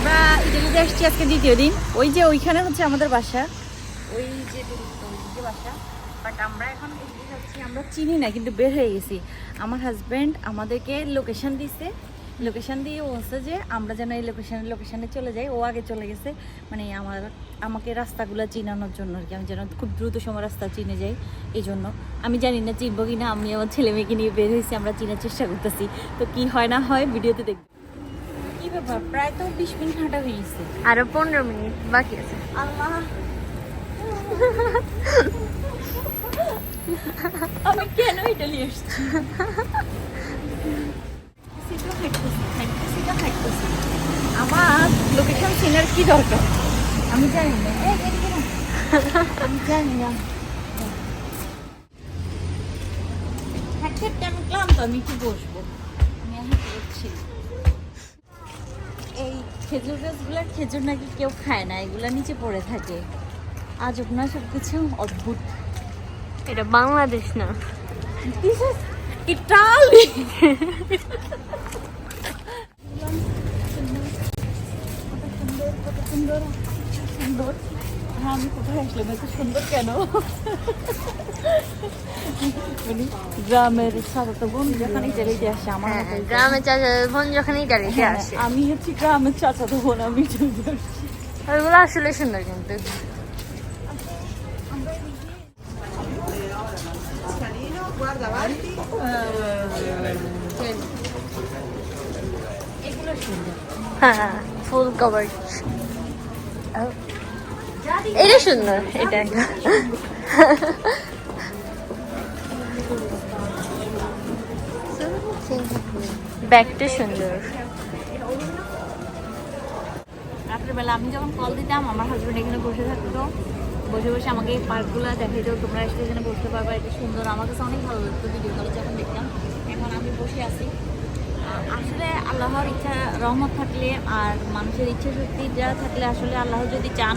আমরা ইটালিতে এসেছি আজকে দ্বিতীয় দিন। ওই যে ওইখানে হচ্ছে আমাদের বাসা। ওই যে ওইদিকে বাসা। বাট আমরা এখন আমরা চিনি না, কিন্তু বের হয়ে গেছি। আমার হাজব্যান্ড আমাদেরকে লোকেশন দিছে। লোকেশন দিয়ে বলছে যে, আমরা যেন এই লোকেশনে লোকেশনে চলে যাই। ও আগে চলে গেছে। মানে আমার, আমাকে রাস্তাগুলো চিনানোর জন্য আর কি। আমি যেন খুব দ্রুত সময় রাস্তা চিনে যাই এই জন্য আমি জানি না, চিনবো কি না আমি আমার ছেলে মেয়েকে নিয়ে বের হয়েছি, আমরা চিনার চেষ্টা করতেছি। তো কি হয় না হয়, ভিডিওতে দেখব। কি ব্যাপার? প্রায় তো বিশ মিনিট হাঁটা হয়ে গেছে। আরও পনেরো মিনিট বাকি আছে। আল্লাহ। আমি কেন ইটালি হাঁটতেছি। আমার লোকেশন চেনার কি দরকার? আমি জানি না। আমি জানি না। হাঁটতে হাঁটতে আমি ক্লান্ত আমি একটু বসবো। আমি বসছি এই খেজুর গাছগুলোর খেজুর নাকি কেউ খায় না এগুলো নিচে পড়ে থাকে। আজব না সব কিছু অদ্ভুত। এটা বাংলাদেশ না। ইটালি সুন্দর সুন্দর। আমি কোথায় আসলাম এত সুন্দর কেন? গ্রামের সাদাতো বোন যখন ইটালিতে আসে আমার হ্যাঁ, মতো গ্রামে চাচা বোন যখন ইটালিতে হ্যাঁ, আসে। আমি হচ্ছে গ্রামের চাচাতো বোন আমি ওইগুলো আসলে সুন্দর কিন্তু। এগুলো সুন্দর হ্যাঁ ফুল কভার এটা সুন্দর। এটা একটা ব্যাগটা সুন্দর। রাত্রেবেলা আমি যখন কল দিতাম আমার হাজব্যান্ড এখানে বসে থাকতো। বসে বসে আমাকে এই পার্কগুলো দেখাইতো তোমরা এসে এখানে বসতে পারবা এটা সুন্দর। আমার কাছে অনেক ভালো লাগতো ভিডিও কলে যখন দেখতাম। এখন আমি বসে আছি। আসলে আল্লাহর ইচ্ছা রহমত থাকলে আর মানুষের ইচ্ছা শক্তি যা থাকলে আসলে আল্লাহ যদি চান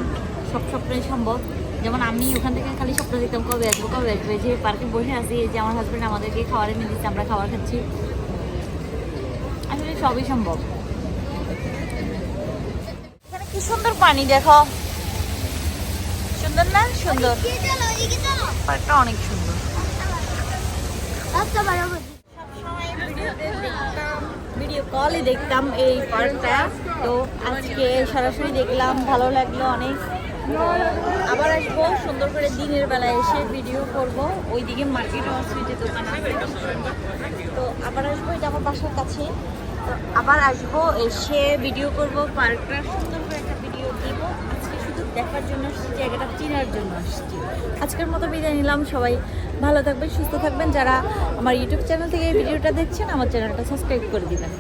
সব স্বপ্নই সম্ভব। যেমন আমি ওখান থেকে খালি স্বপ্ন দেখতাম, কবে আসব কবে আসব? যে পার্কে বসে আছি, যে আমার হাজব্যান্ড আমাদেরকে খাবার এনে দিচ্ছে, আমরা খাবার খাচ্ছি। আসলে সবই সম্ভব। এখানে কি সুন্দর পানি দেখো। সুন্দর না? সুন্দর। পার্কটা অনেক সুন্দর। ভিডিও দেখতাম এই পার্কটা। তো আজকে সরাসরি দেখলাম, ভালো লাগল অনেক। আবার আসব, সুন্দর করে দিনের বেলায় এসে ভিডিও করব। ওইদিকে মার্কেটও আছে যে দোকান তো আবার আসব, এটা আমার বাসার কাছে। তো আবার আসব, এসে ভিডিও করব। পার্কটা সুন্দর করে একটা ভিডিও দিব। আজকে শুধু দেখার জন্য আসছি, জায়গাটা চেনার জন্য আসছি। আজকের মতো বিদায় নিলাম। সবাই ভালো থাকবেন, সুস্থ থাকবেন। যারা আমার ইউটিউব চ্যানেল থেকে এই ভিডিওটা দেখছেন, আমার চ্যানেলটা সাবস্ক্রাইব করে দিবেন।